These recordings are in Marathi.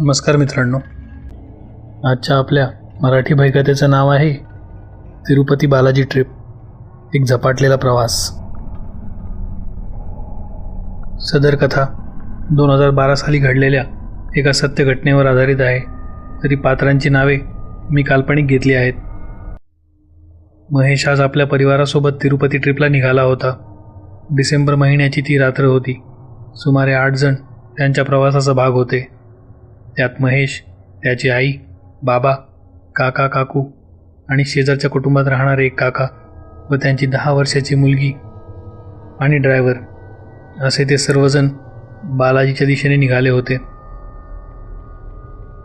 नमस्कार मित्रांनो. आजच्या आपल्या मराठी भयकथेचं नाव आहे तिरुपती बालाजी ट्रिप एक झपाटलेला प्रवास. सदर कथा दोन हजार बारा साली घडलेल्या एका सत्य घटनेवर आधारित आहे. तरी पात्रांची नावे मी काल्पनिक घेतली आहेत. महेश आज आपल्या परिवारासोबत तिरुपती ट्रिपला निघाला होता. डिसेंबर महिन्याची ती रात्र होती. सुमारे आठ जण त्यांच्या प्रवासाचा भाग होते. त्यात महेश त्याची आई बाबा काका काकू आणि शेजारच्या कुटुंबात राहणारे एक काका व त्यांची दहा वर्षाची मुलगी आणि ड्रायव्हर असे ते सर्वजण बालाजीच्या दिशेने निघाले होते.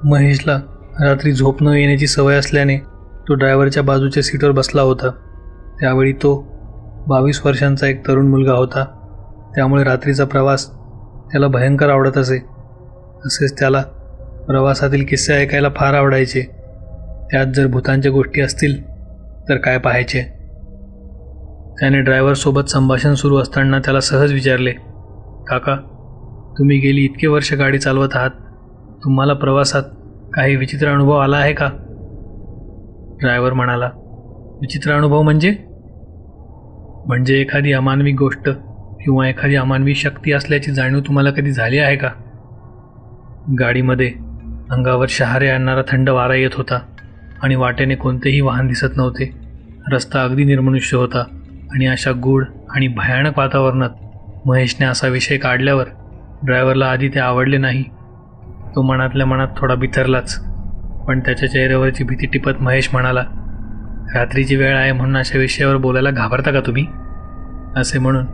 महेशला रात्री झोप न येण्याची सवय असल्याने तो ड्रायव्हरच्या बाजूच्या सीटवर बसला होता. त्यावेळी तो बावीस वर्षांचा एक तरुण मुलगा होता. त्यामुळे रात्रीचा प्रवास त्याला भयंकर आवडत असे. तसेच त्याला प्रवासातील किस्से ऐकायला फार आवडायचे. त्यात जर भूतांच्या गोष्टी असतील तर काय पाहायचे? त्याने ड्रायव्हरसोबत संभाषण सुरू असताना त्याला सहज विचारले काका तुम्ही गेली इतके वर्ष गाडी चालवत आहात. तुम्हाला प्रवासात काही विचित्र अनुभव आला आहे का? ड्रायव्हर म्हणाला विचित्र अनुभव म्हणजे? म्हणजे एखादी अमानवी गोष्ट किंवा एखादी अमानवी शक्ती असल्याची जाणीव तुम्हाला कधी झाली आहे का? गाडीमध्ये अंगावर शहारे आणणारा थंड वारा येत होता आणि वाटेने कोणतेही वाहन दिसत नव्हते. रस्ता अगदी निर्मनुष्य होता आणि अशा गूढ आणि भयानक वातावरणात महेशने असा विषय काढल्यावर ड्रायव्हरला आधी ते आवडले नाही. तो मनातल्या मनात थोडा बिथरलाच पण त्याच्या चेहऱ्यावरची भीती टिपत महेश म्हणाला रात्रीची वेळ आहे म्हणून अशा विषयावर बोलायला घाबरता का तुम्ही? असे म्हणून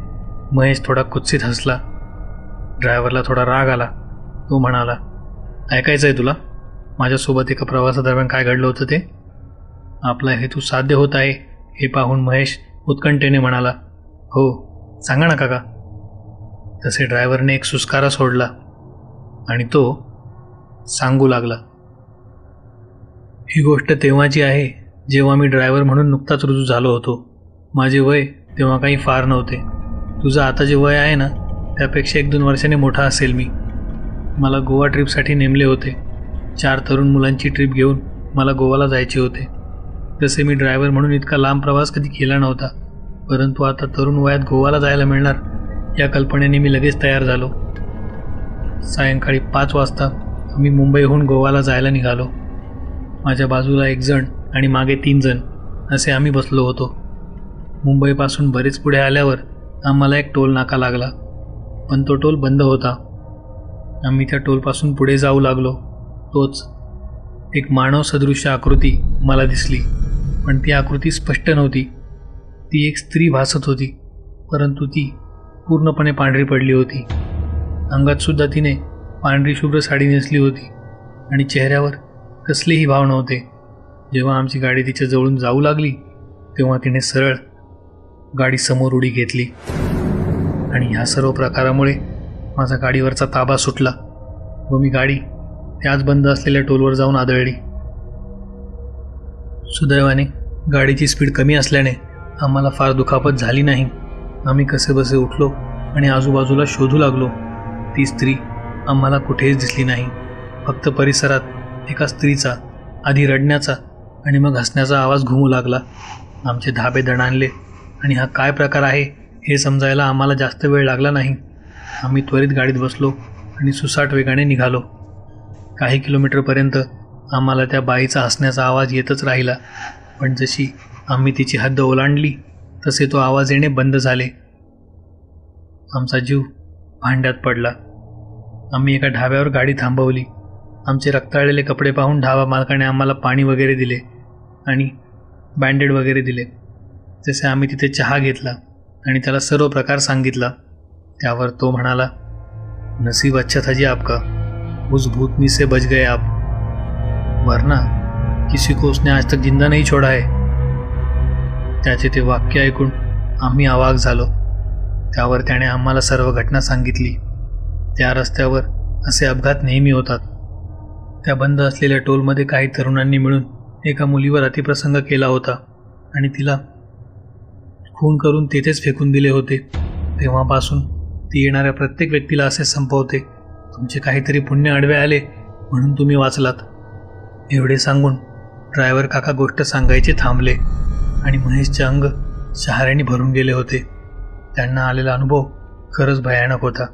महेश थोडा कुत्सित हसला. ड्रायव्हरला थोडा राग आला. तो म्हणाला ऐकायचं आहे तुला? माझ्यासोबत एका प्रवासादरम्यान काय घडलं होतं ते? आपला हेतू साध्य होत आहे हे पाहून महेश उत्कंठेने म्हणाला हो सांगा ना काका. तसे ड्रायव्हरने एक सुस्कारा सोडला आणि तो सांगू लागला ही गोष्ट तेव्हाची आहे जेव्हा मी ड्रायव्हर म्हणून नुकताच रुजू झालो होतो. माझे वय तेव्हा काही फार नव्हते. तुझं आता जे वय आहे ना त्यापेक्षा एक दोन वर्षाने मोठा असेल मी. मला गोवा ट्रिपसाठी नेमले होते. चार तरुण मुलांची ट्रिप घेऊन मला गोवाला जायचे होते. तसे मी ड्रायव्हर म्हणून इतका लांब प्रवास कधी केला नव्हता परंतु आता तरुण वयात गोवाला जायला मिळणार या कल्पनेने मी लगेच तयार झालो. सायंकाळी पाच वाजता आम्ही मुंबईहून गोवाला जायला निघालो. माझ्या बाजूला एक जण आणि मागे तीन जण असे आम्ही बसलो होतो. मुंबईपासून बरेच पुढे आल्यावर आम्हाला एक टोल नाका लागला पण तो टोल बंद होता. आम्ही त्या टोलपासून पुढे जाऊ लागलो. तोच एक मानव सदृश्य आकृती मला दिसली. पण ती आकृती स्पष्ट नव्हती. ती एक स्त्री भासत होती परंतु ती पूर्णपणे पांढरी पडली होती. अंगात सुद्धा तिने पांढरी शुभ्र साडी नेसली होती आणि चेहऱ्यावर कसलेही भाव नव्हते. जेव्हा आमची गाडी तिच्या जवळून जाऊ लागली तेव्हा तिने सरळ गाडी समोर उडी घेतली. आणि ह्या सर्व प्रकारामुळे माझा गाडीवरचा ताबा सुटला व मी गाडी त्याच बंद असलेल्या टोलवर जाऊन आदळली. सुदैवाने गाडीची स्पीड कमी असल्याने आम्हाला फार दुखापत झाली नाही. आम्ही कसे बसे उठलो आणि आजूबाजूला शोधू लागलो. ती स्त्री आम्हाला कुठेच दिसली नाही. फक्त परिसरात एका स्त्रीचा आधी रडण्याचा आणि मग हसण्याचा आवाज घुमू लागला. आमचे धाबे दणाणले आणि हा काय प्रकार आहे हे समजायला आम्हाला जास्त वेळ लागला नाही. आम्ही त्वरित गाडीत बसलो आणि सुसाट वेगाने निघालो. काही किलोमीटरपर्यंत आम्हाला त्या बाईचा हसण्याचा आवाज येतच राहिला. पण जशी आम्ही तिची हद्द ओलांडली तसे तो आवाज येणे बंद झाले. आमचा जीव भांड्यात पडला. आम्ही एका ढाब्यावर गाडी थांबवली. आमचे रक्ताळलेले कपडे पाहून ढाबा मालकाने आम्हाला पाणी वगैरे दिले आणि बँडेड वगैरे दिले. जसे आम्ही तिथे चहा घेतला आणि त्याला सर्व प्रकार सांगितला. त्यावर तो म्हणाला नसीब अच्छा था जी आपका। उस भूतनी से बच गए आप। वरना किसी को उसने आज तक जिंदा नाही छोड़ा आहे त्याचे ते वाक्य ऐकून आम्ही अवाक झालो. त्यावर त्याने आम्हाला सर्व घटना सांगितली. त्या रस्त्यावर असे अपघात नेहमी होतात. त्या बंद असलेल्या टोलमध्ये काही तरुणांनी मिळून एका मुलीवर अतिप्रसंग केला होता आणि तिला खून करून तेथेच फेकून दिले होते. तेव्हापासून ती येणाऱ्या प्रत्येक व्यक्तीला असे संपवते. तुमचे काहीतरी पुण्य आडवे आले म्हणून तुम्ही वाचलात. एवढे सांगून ड्रायव्हर काका गोष्ट सांगायचे थांबले आणि महेशचे अंग शहाऱ्याने भरून गेले होते. त्यांना आलेला अनुभव खरंच भयानक होता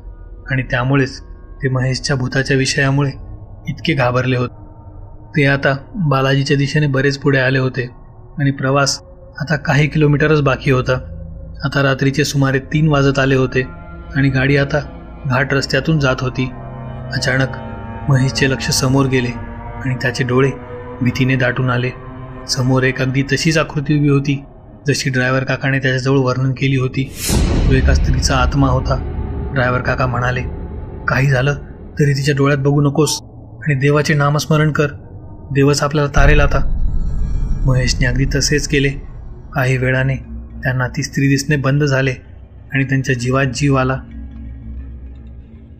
आणि त्यामुळेच ते महेशच्या भूताच्या विषयामुळे इतके घाबरले होते. ते आता बालाजीच्या दिशेने बरेच पुढे आले होते आणि प्रवास आता काही किलोमीटरच बाकी होता. आता रात्रीचे सुमारे तीन वाजत आले होते. आणि गाडी आता घाट रस्त्यातून जात होती. अचानक महेशचे लक्ष समोर गेले आणि त्याचे डोळे भीतीने दाटून आले. समोर एक अगदी तशीच आकृती उभी होती जशी ड्रायव्हर काकाने त्याच्याजवळ वर्णन केली होती. तो एका स्त्रीचा आत्मा होता. ड्रायव्हर काका म्हणाले काही झालं तरी तिच्या डोळ्यात बघू नकोस आणि देवाचे नामस्मरण कर. देवच आपल्याला तारेल आता. महेशने अगदी तसेच केले. काही वेळाने त्यांना ती स्त्री दिसणे बंद झाले. आणि त्यांच्या जीवात जीव आला.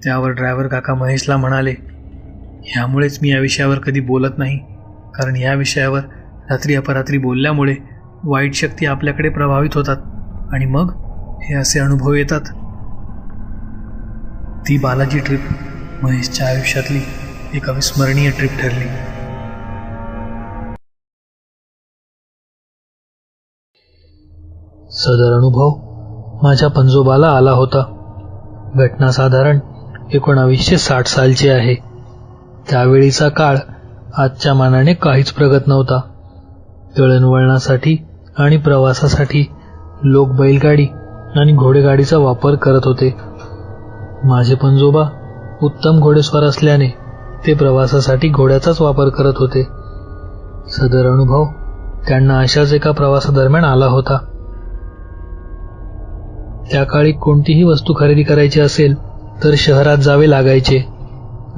त्यावर ड्रायव्हर काका महेशला म्हणाले ह्यामुळेच मी या विषयावर कधी बोलत नाही. कारण या विषयावर रात्री अपरात्री बोलल्यामुळे वाईट शक्ती आपल्याकडे प्रभावित होतात. आणि मग हे असे अनुभव येतात. ती बालाजी ट्रिप महेशच्या आयुष्यातली एक अविस्मरणीय ट्रिप ठरली. सदर अनुभव? माझ्या पंजोबाला आला होता. घटना साधारण एकोणावीसशे साठ सालची आहे. त्यावेळीचा काळ आजच्या मानाने काहीच प्रगत नव्हता. दळणवळणासाठी आणि प्रवासासाठी लोक बैलगाडी आणि घोडेगाडीचा वापर करत होते. माझे पंजोबा उत्तम घोडेस्वार असल्याने ते प्रवासासाठी घोड्याचाच वापर करत होते. सदर अनुभव त्यांना अशाच एका प्रवासादरम्यान आला होता. त्या काळी कोणतीही वस्तू खरेदी करायची असेल तर शहरात जावे लागायचे.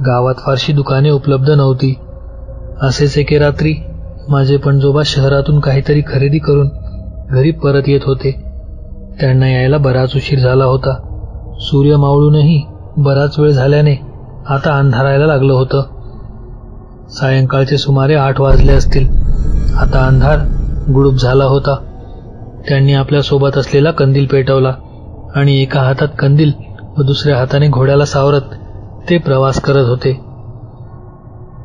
गावात फारशी दुकाने उपलब्ध नव्हती. असेच एके रात्री माझे पणजोबा शहरातून काहीतरी खरेदी करून घरी परत येत होते. त्यांना यायला बराच उशीर झाला होता. सूर्य मावळूनही बराच वेळ झाल्याने आता अंधारायला लागलं होतं. सायंकाळचे सुमारे आठ वाजले असतील. आता अंधार गुडूप झाला होता. त्यांनी आपल्यासोबत असलेला कंदील पेटवला. आणि एका हातात कंदील व दुसऱ्या हाताने घोड्याला सावरत ते प्रवास करत होते.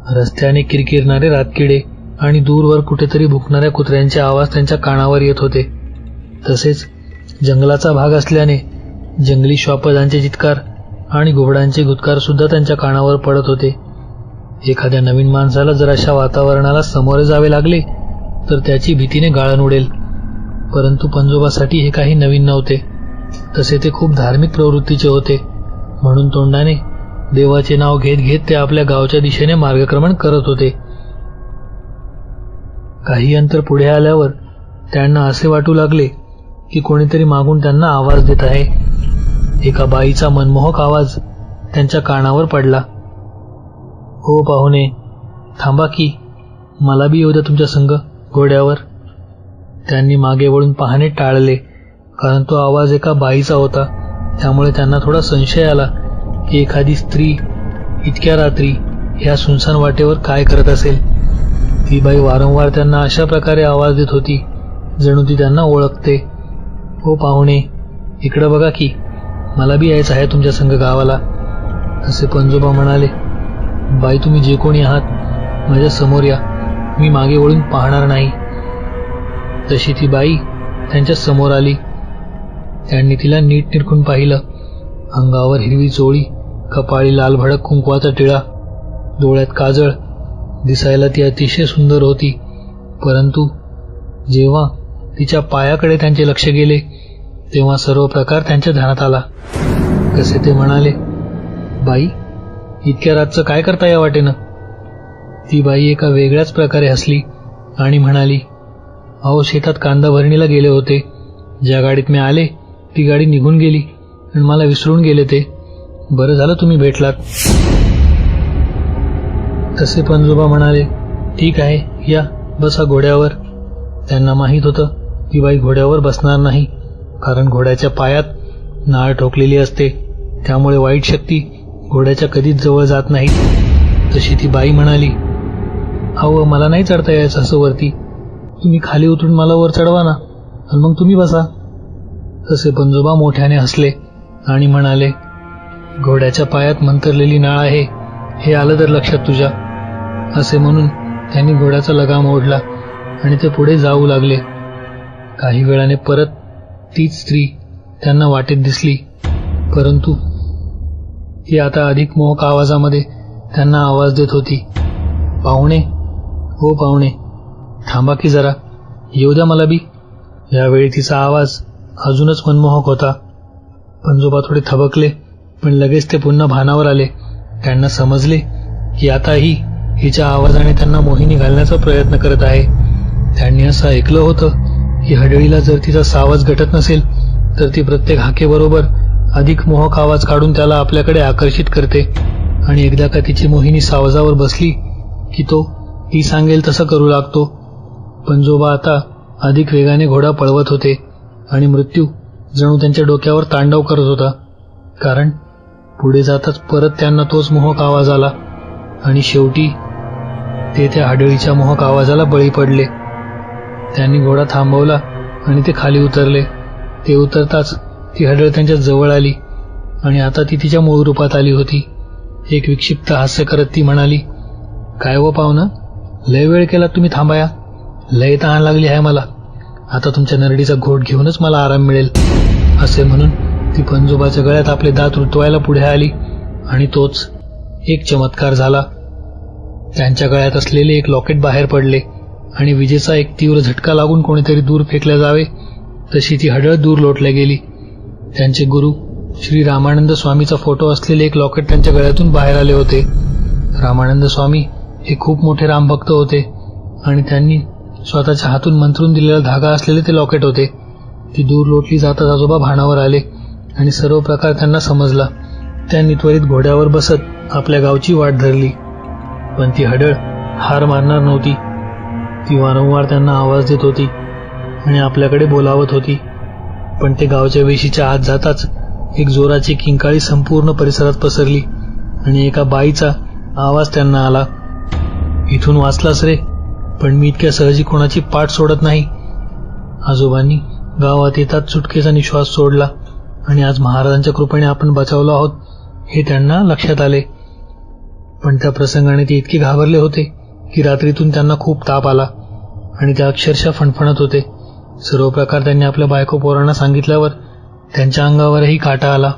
रस्त्याने किरकिरणारे रातकिडे आणि दूरवर कुठेतरी भुकणाऱ्या कुत्र्यांचे आवाज त्यांच्या कानावर येत होते. तसेच जंगलाचा भाग असल्याने जंगली श्वापदांचे चित्कार आणि घुबडांचे गुतकार सुद्धा त्यांच्या कानावर पडत होते. एखाद्या नवीन माणसाला जर अशा वातावरणाला सामोरे जावे लागले तर त्याची भीतीने गाळण उडेल. परंतु पंजोबासाठी हे काही नवीन नव्हते. तसे ते खूप धार्मिक प्रवृत्तीचे होते. म्हणून तोंडाने देवाचे नाव घेत घेत ते आपल्या गावच्या दिशेने मार्गक्रमण करत होते. काही अंतर पुढे आल्यावर त्यांना असे वाटू लागले की कोणीतरी मागून त्यांना आवाज देत आहे. एका बाईचा मनमोहक आवाज त्यांच्या कानावर पडला. हो पाहुणे थांबा की मला बी येऊ द्या तुमच्या संग घोड्यावर. त्यांनी मागे वळून पाहणे टाळले. कारण तो आवाज एका बाईचा होता. त्यामुळे त्यांना थोडा संशय आला की एखादी स्त्री इतक्या रात्री ह्या सुनसान वाटेवर काय करत असेल? ती बाई वारंवार त्यांना अशा प्रकारे आवाज देत होती जणू ती त्यांना ओळखते. हो पाहुणे इकडं बघा की मला बी यायचं आहे तुमच्या संघ गावाला असे पंजोबा म्हणाले. बाई तुम्ही जे कोणी आहात माझ्यासमोर या. मी मागे वळून पाहणार नाही. तशी ती बाई त्यांच्यासमोर आली. त्यांनी तिला नीट निरखून पाहिलं. अंगावर हिरवी चोळी कपाळी लाल भडक कुंकवाचा टिळा डोळ्यात काजळ. दिसायला ती अतिशय सुंदर होती. परंतु जेव्हा तिच्या पायाकडे त्यांचे लक्ष गेले तेव्हा सर्व प्रकार त्यांच्या ध्यानात आला. कसे ते म्हणाले बाई इतक्या रातचं काय करता या वाटेनं? ती बाई एका वेगळ्याच प्रकारे हसली आणि म्हणाली अहो शेतात कांदा भरणीला गेले होते. ज्या गाडीत मी आले ती गाडी निघून गेली आणि मला विसरून गेले ते. बरं झालं तुम्ही भेटलात. तसे पंजोबा म्हणाले ठीक आहे या बसा घोड्यावर. त्यांना माहीत होतं की बाई घोड्यावर बसणार नाही कारण घोड्याच्या पायात नाळ ठोकलेली असते. त्यामुळे वाईट शक्ती घोड्याच्या कधीच जवळ जात नाही. तशी ती बाई म्हणाली अहो मला नाही चढता यायचं असं वरती. तुम्ही खाली उतरून मला वर चढवा ना आणि मग तुम्ही बसा. तसे पंजोबा मोठ्याने हसले आणि म्हणाले घोड्याच्या पायात मंतरलेली नाळ आहे हे आलं तर लक्षात तुझ्या असे म्हणून त्यांनी घोड्याचा लगाम ओढला आणि ते पुढे जाऊ लागले. काही वेळाने परत तीच स्त्री त्यांना वाटेत दिसली परंतु ती आता अधिक मोहक आवाजामध्ये त्यांना आवाज देत होती पाहुणे हो पाहुणे थांबा की जरा येऊ द्या मला बी यावेळी तिचा आवाज अजूनच मनमोहक होता. पंजोबा थोडे थबकले पण लगेच ते पुन्हा भानावर आले. त्यांना समजले की आता ही हिच्या आवाजाने त्यांना मोहिनी घालण्याचा प्रयत्न करत आहे. त्यांनी असं ऐकलं होतं की हडळीला जर तिचा सावज घटत नसेल तर ती प्रत्येक हाकेबरोबर अधिक मोहक आवाज काढून त्याला आपल्याकडे आकर्षित करते. आणि एकदा का तिची मोहिनी सावजावर बसली की तो ती सांगेल तसं करू लागतो. पंजोबा आता अधिक वेगाने घोडा पळवत होते. आणि मृत्यू जणू त्यांच्या डोक्यावर तांडव करत होता. कारण पुढे जाताच परत त्यांना तोच मोहक आवाज आला. आणि शेवटी ते त्या हाडळीच्या मोहक आवाजाला बळी पडले. त्यांनी घोडा थांबवला आणि ते खाली उतरले. ते उतरताच ती हडळ त्यांच्या जवळ आली आणि आता ती तिच्या मूळ रूपात आली होती. एक विक्षिप्त हास्य करत ती म्हणाली काय व पाहुणं? लय वेळ केला तुम्ही थांबाया? लय तहान लागली आहे मला. आता तुमच्या नरडीचा घोट घेऊनच मला आराम मिळेल असे म्हणून ती पंजोबाच्या गळ्यात आपले दात रुतवायला पुढे आली आणि तोच एक चमत्कार झाला. त्यांच्या गळ्यात असलेले एक लॉकेट बाहेर पडले आणि विजेचा एक तीव्र झटका लागून कोणीतरी दूर फेकल्या जावे तशी ती हडळ दूर लोटल्या गेली. त्यांचे गुरु श्री रामानंद स्वामीचा फोटो असलेले एक लॉकेट त्यांच्या गळ्यातून बाहेर आले होते. रामानंद स्वामी हे खूप मोठे रामभक्त होते आणि त्यांनी स्वतःच्या हातून मंत्रून दिलेला धागा असलेले ते लॉकेट होते. ती दूर लोटली जाताच आजोबा भाणावर आले आणि सर्व प्रकार त्यांना समजला. त्यांनी त्वरित घोड्यावर बसत आपल्या गावची वाट धरली. पण ती हडळ हार मारणार नव्हती. ती वारंवार त्यांना आवाज देत होती आणि आपल्याकडे बोलावत होती. पण ते गावच्या वेशीच्या आत जाताच एक जोराची किंकाळी संपूर्ण परिसरात पसरली आणि एका बाईचा आवाज त्यांना आला. इथून वाचलास रे? पण मी इतक्या सहजी कोणाची पाठ सोडत नाही. आजोबांनी गावात येतात सुटकेचा निश्वास सोडला आणि आज महाराजांच्या कृपेने आपण बचावलो आहोत हे त्यांना लक्षात आले. पण त्या प्रसंगाने ते इतके घाबरले होते की रात्रीतून त्यांना खूप ताप आला आणि ते अक्षरशः फणफणत होते. सर्व प्रकार त्यांनी आपल्या बायको पोरांना सांगितल्यावर त्यांच्या अंगावरही काटा आला.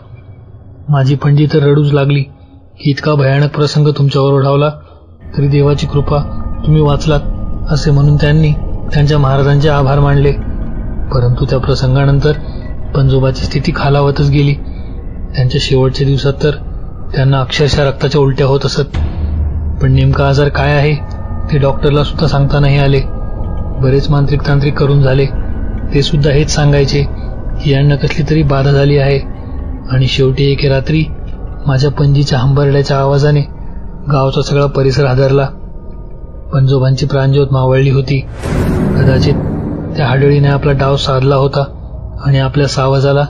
माझी पणजी तर रडूच लागली की इतका भयानक प्रसंग तुमच्यावर ओढावला तरी देवाची कृपा तुम्ही वाचलात. असे म्हणून त्यांनी त्यांच्या महाराजांचे आभार मानले. परंतु त्या प्रसंगानंतर पंजोबाची स्थिती खालावतच गेली. त्यांच्या शेवटच्या दिवसात तर त्यांना अक्षरशः रक्ताच्या उलट्या होत असत. पण नेमका आजार काय आहे ते डॉक्टरला सुद्धा सांगता नाही आले. बरेच मांत्रिक तांत्रिक करून झाले. ते सुद्धा हेच सांगायचे की यांना कसली तरी बाधा झाली आहे. आणि शेवटी एके रात्री माझ्या पणजीच्या हंबरड्याच्या आवाजाने गावचा सगळा परिसर हादरला. पंजोबांची प्राणज्योत मावळली होती. कदाचित त्या हाडळीने आपला डाव साधला होता आणि आपल्या सावजाला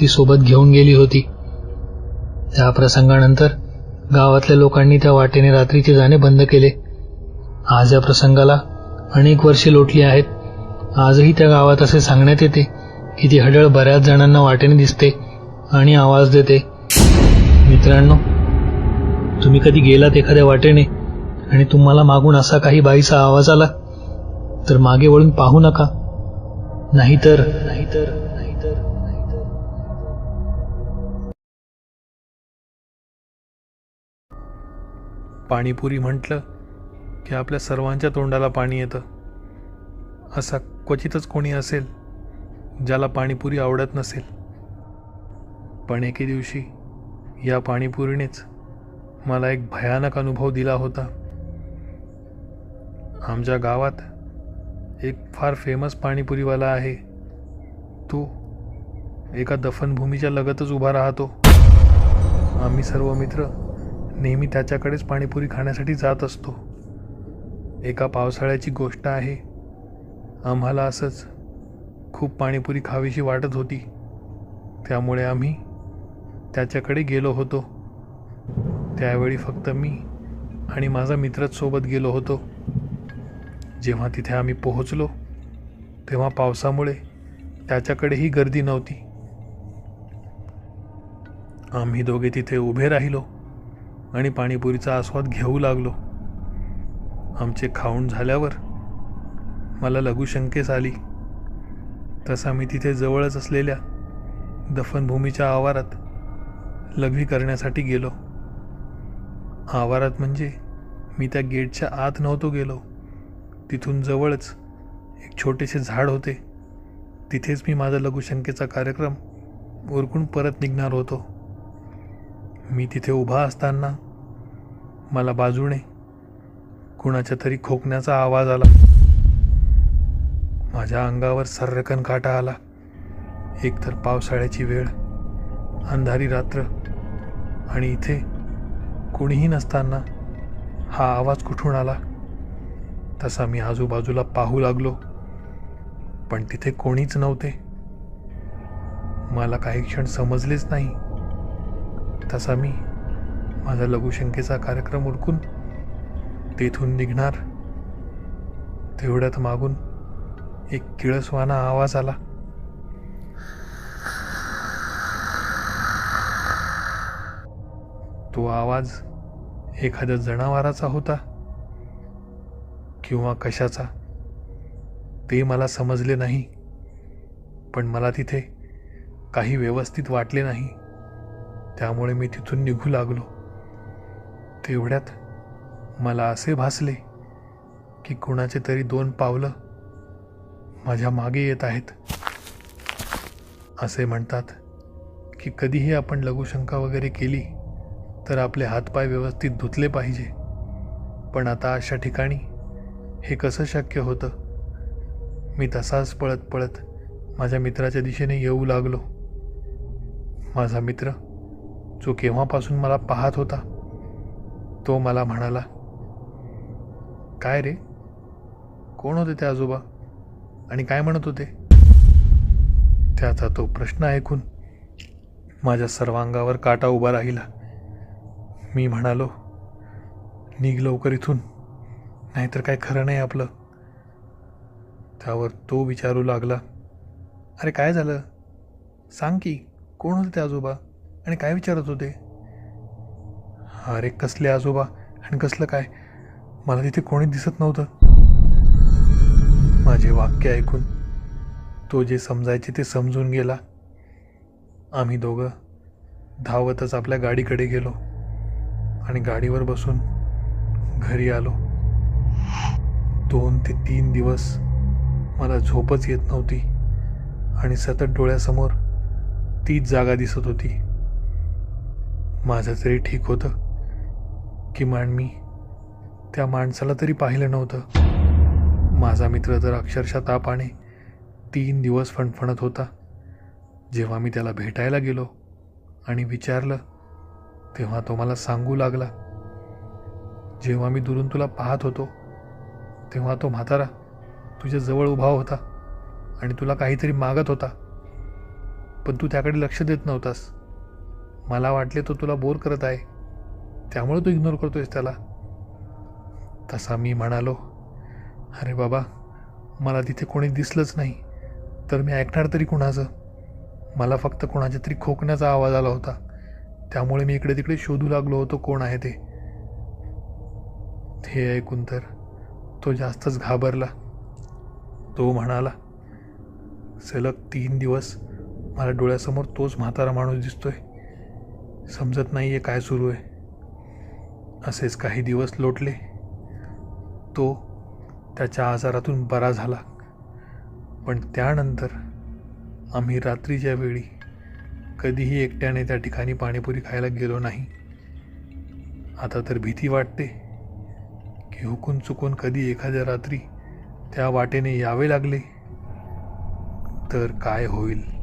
ती सोबत घेऊन गेली होती. त्या प्रसंगानंतर गावातल्या लोकांनी त्या वाटेने रात्रीचे जाणे बंद केले. आज या प्रसंगाला अनेक वर्षे लोटली आहेत. आजही त्या गावात असे सांगण्यात येते की ती हडळ बऱ्याच जणांना वाटेने दिसते आणि आवाज देते. मित्रांनो तुम्ही कधी गेलात एखाद्या वाटेने? आणि तुम्हाला मागून असा काही बाईचा आवाज आला तर मागे वळून पाहू नका. नाहीतर नाहीतर नाहीतर पाणीपुरी म्हटलं की आपल्या सर्वांच्या तोंडाला पाणी येतं. असा क्वचितच कोणी असेल ज्याला पाणीपुरी आवडत नसेल. पण एके दिवशी या पाणीपुरीनेच मला एक भयानक अनुभव दिला होता. आमच्या गावात एक फार फेमस पाणीपुरीवाला आहे. तो एका दफनभूमीच्या लगतच उभा राहतो. आम्ही सर्व मित्र नेहमी त्याच्याकडेच पाणीपुरी खाण्यासाठी जात असतो. एका पावसाळ्याची गोष्ट आहे. आम्हाला असंच खूप पाणीपुरी खावीशी वाटत होती. त्यामुळे आम्ही त्याच्याकडे गेलो होतो. त्यावेळी फक्त मी आणि माझा मित्रच सोबत गेलो होतो. जेव्हा तिथे आम्ही पोहोचलो तेव्हा पावसामुळे त्याच्याकडेही गर्दी नव्हती. आम्ही दोघे तिथे उभे राहिलो आणि पाणीपुरीचा आस्वाद घेऊ लागलो. आमचे खाऊन झाल्यावर मला लघुशंकेस आली. तसा मी तिथे जवळच असलेल्या दफनभूमीच्या आवारात लघवी करण्यासाठी गेलो. आवारात म्हणजे मी त्या गेटच्या आत नव्हतो गेलो. तिथून जवळच एक छोटेसे झाड होते. तिथेच मी माझा लघुशंकेचा कार्यक्रम उरकून परत निघणार होतो. मी तिथे उभा असताना मला बाजूने कुणाच्या तरी खोकण्याचा आवाज आला. माझ्या अंगावर सर्रकन काटा आला. एकतर पावसाळ्याची वेळ अंधारी रात्र आणि इथे कोणीही नसताना हा आवाज कुठून आला? तसा मी आजूबाजूला पाहू लागलो. पण तिथे कोणीच नव्हते. मला काही क्षण समजलेच नाही. तसा मी माझा लघुशंकेचा कार्यक्रम उरकून तेथून निघणार. तेवढ्यात मागून एक किळसवाना आवाज आला. तो आवाज एखाद्या जनावराचा होता. किंवा कशाचा? ते मला समजले नाही. पण मला तिथे काही व्यवस्थित वाटले नाही. त्यामुळे मी तिथून निघू लागलो. तेवढ्यात मला असे भासले की कुणाचे तरी दोन पावलं माझ्या मागे येत आहेत. असे म्हणतात की कधीही आपण लघुशंका वगैरे केली तर आपले हातपाय व्यवस्थित धुतले पाहिजे. पण आता अशा ठिकाणी हे कसं शक्य होतं? मी तसाच पळत पळत माझ्या मित्राच्या दिशेने येऊ लागलो. माझा मित्र जो केव्हापासून मला पाहत होता तो मला म्हणाला काय रे? कोण होते ते आजोबा? आणि काय म्हणत होते? त्याचा तो प्रश्न ऐकून माझ्या सर्वांगावर काटा उभा राहिला. मी म्हणालो निघ लवकर इथून. नाहीतर काय खरं नाही आपलं. त्यावर तो विचारू लागला. अरे काय झालं? सांग की कोण होते ते आजोबा? आणि काय विचारत होते? अरे कसले आजोबा? आणि कसलं काय? मला तिथे कोणी दिसत नव्हतं. माझे वाक्य ऐकून तो जे समजायचे ते समजून गेला. आम्ही दोघं धावतच आपल्या गाडीकडे गेलो. आणि गाडीवर बसून घरी आलो. दोन ते तीन दिवस मला झोपच येत नव्हती आणि सतत डोळ्यासमोर तीच जागा दिसत होती. माझं तरी ठीक होतं किमान मी त्या माणसाला तरी पाहिलं नव्हतं. माझा मित्र तर अक्षरशः तापाने तीन दिवस फणफणत होता. जेव्हा मी त्याला भेटायला गेलो आणि विचारलं तेव्हा तो मला सांगू लागला. जेव्हा मी दुरून तुला पाहत होतो तेव्हा तो म्हातारा तुझ्या जवळ उभा होता आणि तुला काहीतरी मागत होता. पण तू त्याकडे लक्ष देत नव्हतास. मला वाटले तो तुला बोर करत आहे. त्यामुळे तू इग्नोर करतोयस त्याला. तसा मी म्हणालो अरे बाबा मला तिथे कोणी दिसलंच नाही. तर मी ऐकणार तरी कुणाचं? मला फक्त कोणाच्या तरी खोकण्याचा आवाज आला होता. त्यामुळे मी इकडे तिकडे शोधू लागलो होतो कोण आहे ते. ते ऐकून तर तो जास्तच घाबरला. तो म्हणाला सलग तीन दिवस मला डोळ्यासमोर तोच म्हातारा माणूस दिसतोय. समजत नाही आहे काय सुरू आहे. असेच काही दिवस लोटले. तो त्याच्या आजारातून बरा झाला. पण त्यानंतर आम्ही रात्रीच्या वेळी कधीही एकट्याने त्या ठिकाणी पाणीपुरी खायला गेलो नाही. आता तर भीती वाटते. की हुकून चुकून कधी एखाद्या रात्री त्या वाटेने यावे लागले? तर काय होईल?